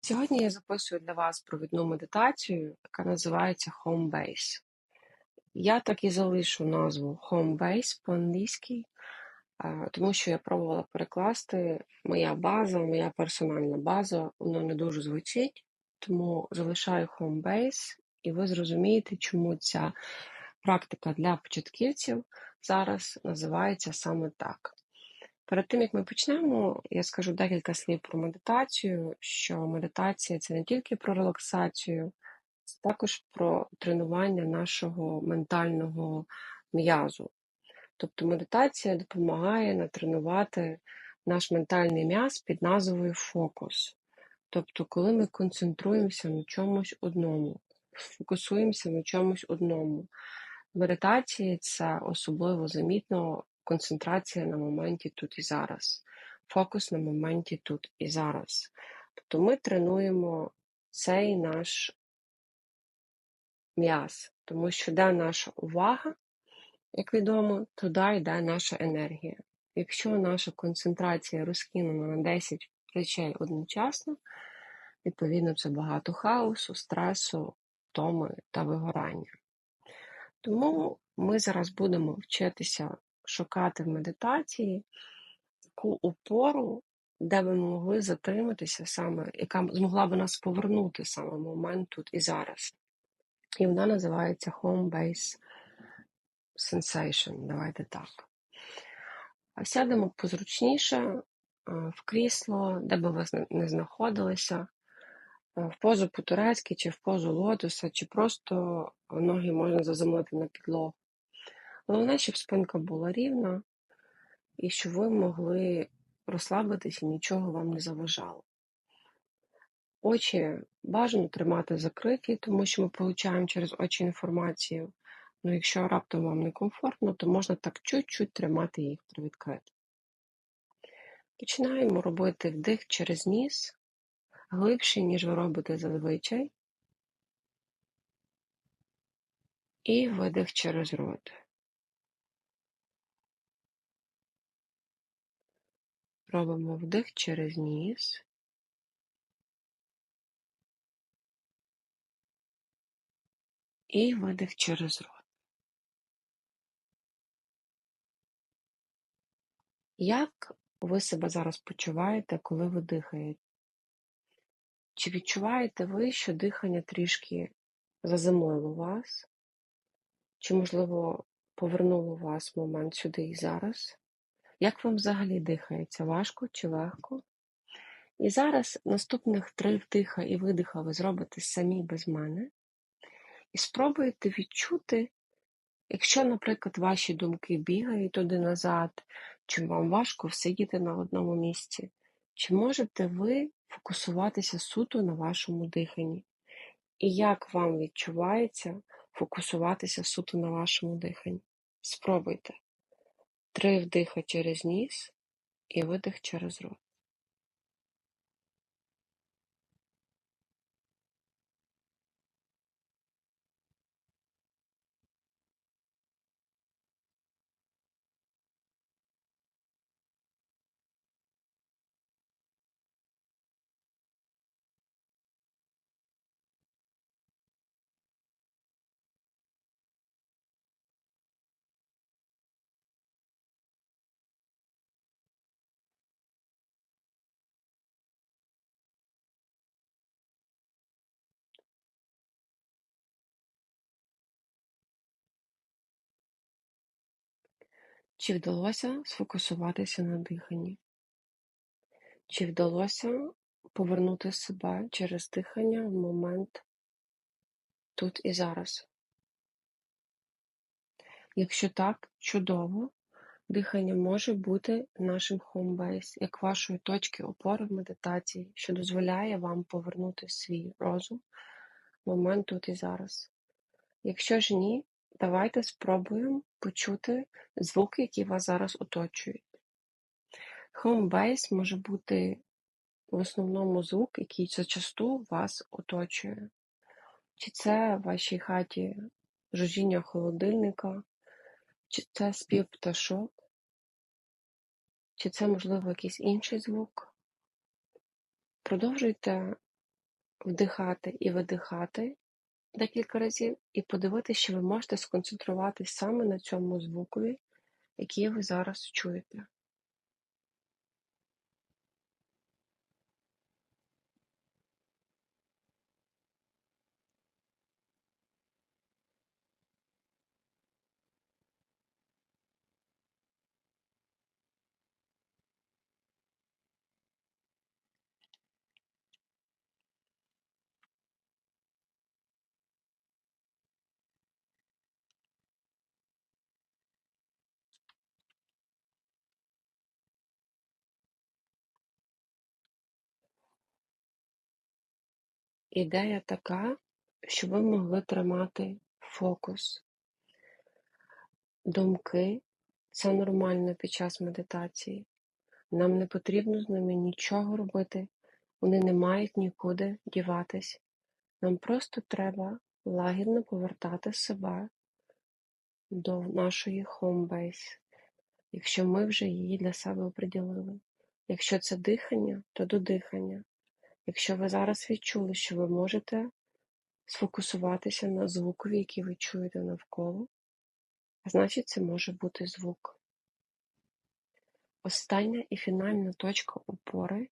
Сьогодні я записую для вас провідну медитацію, яка називається Home Base. Я так і залишу назву Home Base по-англійськи, тому що я пробувала перекласти моя база, моя персональна база, воно не дуже звучить, тому залишаю Home Base, і ви зрозумієте, чому ця практика для початківців зараз називається саме так. Перед тим як ми почнемо, я скажу декілька слів про медитацію. Що медитація це не тільки про релаксацію, це також про тренування нашого ментального м'язу. Тобто медитація допомагає натренувати наш ментальний м'яз під назвою фокус. Тобто, коли ми концентруємося на чомусь одному, фокусуємося на чомусь одному. Медитації це особливо замітно концентрація на моменті тут і зараз, фокус на моменті тут і зараз. Тобто ми тренуємо цей наш м'яз, тому що де наша увага, як відомо, туди йде наша енергія. Якщо наша концентрація розкинена на 10 речей одночасно, відповідно, це багато хаосу, стресу, втоми та вигорання. Тому ми зараз будемо вчитися шукати в медитації таку опору, де би ми могли затриматися саме, яка змогла би нас повернути саме в момент тут і зараз. І вона називається Home Base Sensation. Давайте так. Сядемо позручніше в крісло, де би ви не знаходилися, в позу по-турецьки, чи в позу лотоса, чи просто ноги можна заземлити на підлогу. Головне, щоб спинка була рівна і щоб ви могли розслабитися і нічого вам не заважало. Очі бажано тримати закриті, тому що ми получаємо через очі інформацію. Ну, якщо раптом вам некомфортно, то можна так чуть-чуть тримати їх привідкрити. Починаємо робити вдих через ніс, глибший, ніж ви робите зазвичай, і видих через рот. Робимо вдих через ніс. І видих через рот. Як ви себе зараз почуваєте, коли ви дихаєте? Чи відчуваєте ви, що дихання трішки заземлило вас? Чи, можливо, повернуло вас момент сюди і зараз? Як вам взагалі дихається? Важко чи легко? І зараз наступних три вдиха і видиха ви зробите самі без мене. І спробуйте відчути, якщо, наприклад, ваші думки бігають туди назад, чи вам важко всидіти на одному місці, чи можете ви фокусуватися суто на вашому диханні? І як вам відчувається фокусуватися суто на вашому диханні? Спробуйте. Три вдиха через ніс і видих через рот. Чи вдалося сфокусуватися на диханні? Чи вдалося повернути себе через дихання в момент тут і зараз? Якщо так, чудово, дихання може бути нашим хомбейс, як вашої точки опори в медитації, що дозволяє вам повернути свій розум в момент тут і зараз. Якщо ж ні, давайте спробуємо почути звуки, які вас зараз оточують. Home base може бути в основному звук, який зачасту вас оточує. Чи це в вашій хаті жужіння холодильника, чи це спів пташок, чи це, можливо, якийсь інший звук. Продовжуйте вдихати і видихати декілька разів, і подивитися, що ви можете сконцентруватись саме на цьому звукові, який ви зараз чуєте. Ідея така, щоб ви могли тримати фокус. Думки це нормально під час медитації. Нам не потрібно з ними нічого робити, вони не мають нікуди діватись. Нам просто треба лагідно повертати себе до нашої home-base, якщо ми вже її для себе оприділили. Якщо це дихання, то до дихання. Якщо ви зараз відчули, що ви можете сфокусуватися на звукові, які ви чуєте навколо, значить це може бути звук. Остання і фінальна точка опори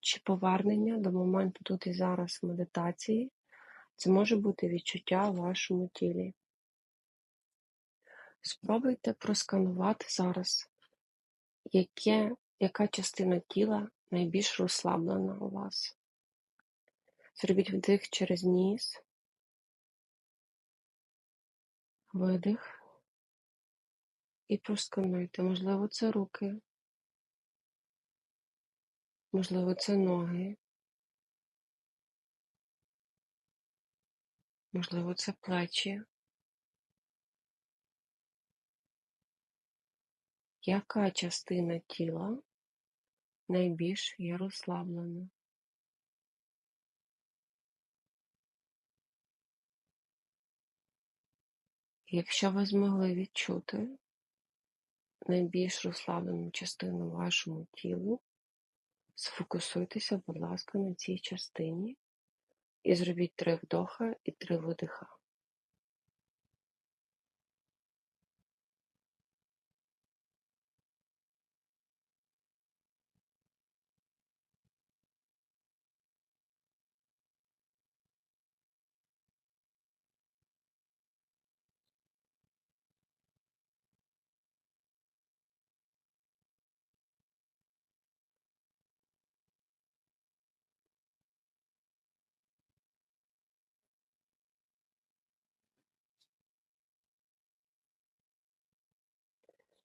чи повернення до моменту тут і зараз медитації це може бути відчуття в вашому тілі. Спробуйте просканувати зараз, яке, яка частина тіла найбільш розслаблена у вас. Зробіть вдих через ніс, видих і проскануйте. Можливо, це руки, можливо, це ноги, можливо, це плечі. Яка частина тіла найбільш є розслаблена? Якщо ви змогли відчути найбільш розслаблену частину вашому тілу, сфокусуйтеся, будь ласка, на цій частині і зробіть три вдоха і три видиха.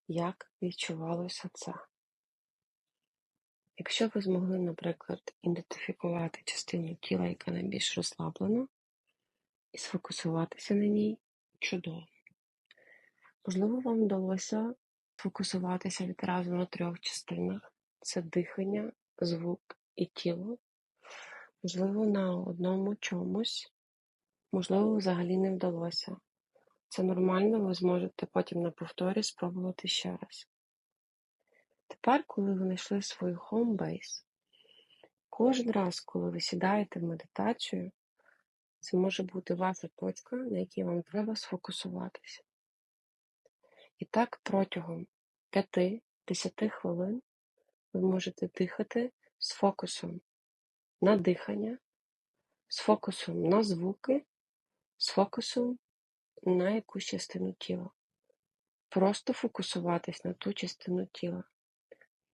Як відчувалося це? Якщо ви змогли, наприклад, ідентифікувати частину тіла, яка найбільш розслаблена, і сфокусуватися на ній, чудово. Можливо, вам вдалося фокусуватися відразу на трьох частинах: це дихання, звук і тіло. Можливо, на одному чомусь, можливо, взагалі не вдалося. Це нормально, ви зможете потім на повторі спробувати ще раз. Тепер, коли ви знайшли свою home кожен раз, коли ви сідаєте в медитацію, це може бути ваша точка, на якій вам треба сфокусуватися. І так протягом 5-10 хвилин ви можете дихати з фокусом на дихання, з фокусом на звуки, з фокусом на якусь частину тіла. Просто фокусуватись на ту частину тіла.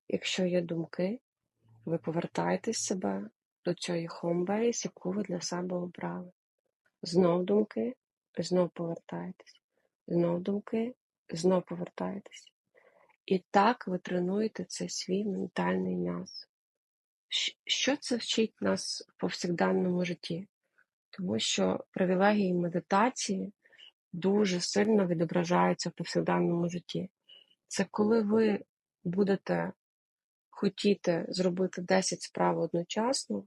Якщо є думки, ви повертаєтесь себе до цієї хомбейс, яку ви для себе обрали. Знов думки, знов повертаєтесь. Знов думки, знов повертаєтесь. І так ви тренуєте цей свій ментальний м'яз. Що це вчить нас в повсякденному житті? Тому що привілегії медитації дуже сильно відображаються в повсякденному житті. Це коли ви будете хотіти зробити 10 справ одночасно,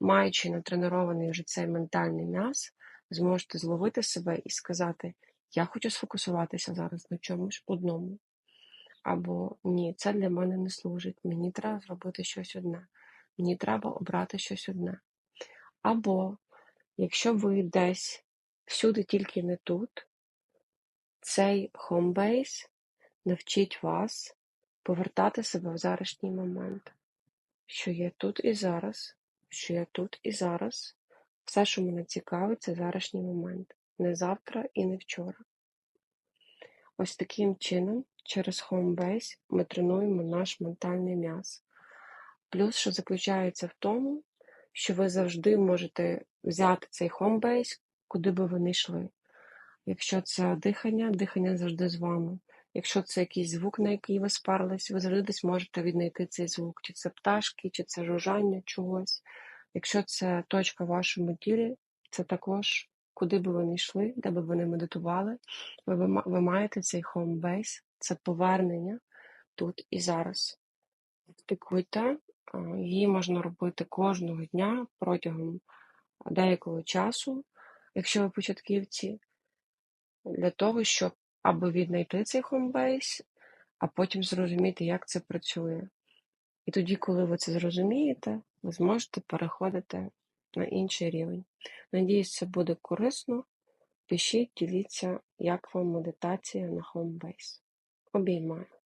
маючи натренований вже цей ментальний м'яз, зможете зловити себе і сказати: Я хочу сфокусуватися зараз на чомусь одному. Або ні, це для мене не служить. Мені треба зробити щось одне. Мені треба обрати щось одне. Або, якщо ви десь всюди тільки не тут, цей Homebase навчить вас повертати себе в зарашній момент, що є тут і зараз, що я тут і зараз. Все, що мене цікавить, це зарашній момент, не завтра і не вчора. Ось таким чином, через Homebase ми тренуємо наш ментальний м'яз. Плюс, що заключається в тому, що ви завжди можете взяти цей Homebase, куди би ви не йшли. Якщо це дихання, дихання завжди з вами. Якщо це якийсь звук, на який ви спарились, ви завжди десь можете віднайти цей звук, чи це пташки, чи це жужжання чогось. Якщо це точка в вашому тілі, це також, куди би ви не йшли, де би ви не медитували, ви, ви, ви маєте цей base, це повернення тут і зараз. Практикуйте, її можна робити кожного дня протягом деякого часу, якщо ви початківці, для того, щоб або віднайти цей homebase, а потім зрозуміти, як це працює. І тоді, коли ви це зрозумієте, ви зможете переходити на інший рівень. Надіюсь, це буде корисно. Пишіть, діліться, як вам медитація на Homebase. Обіймаю.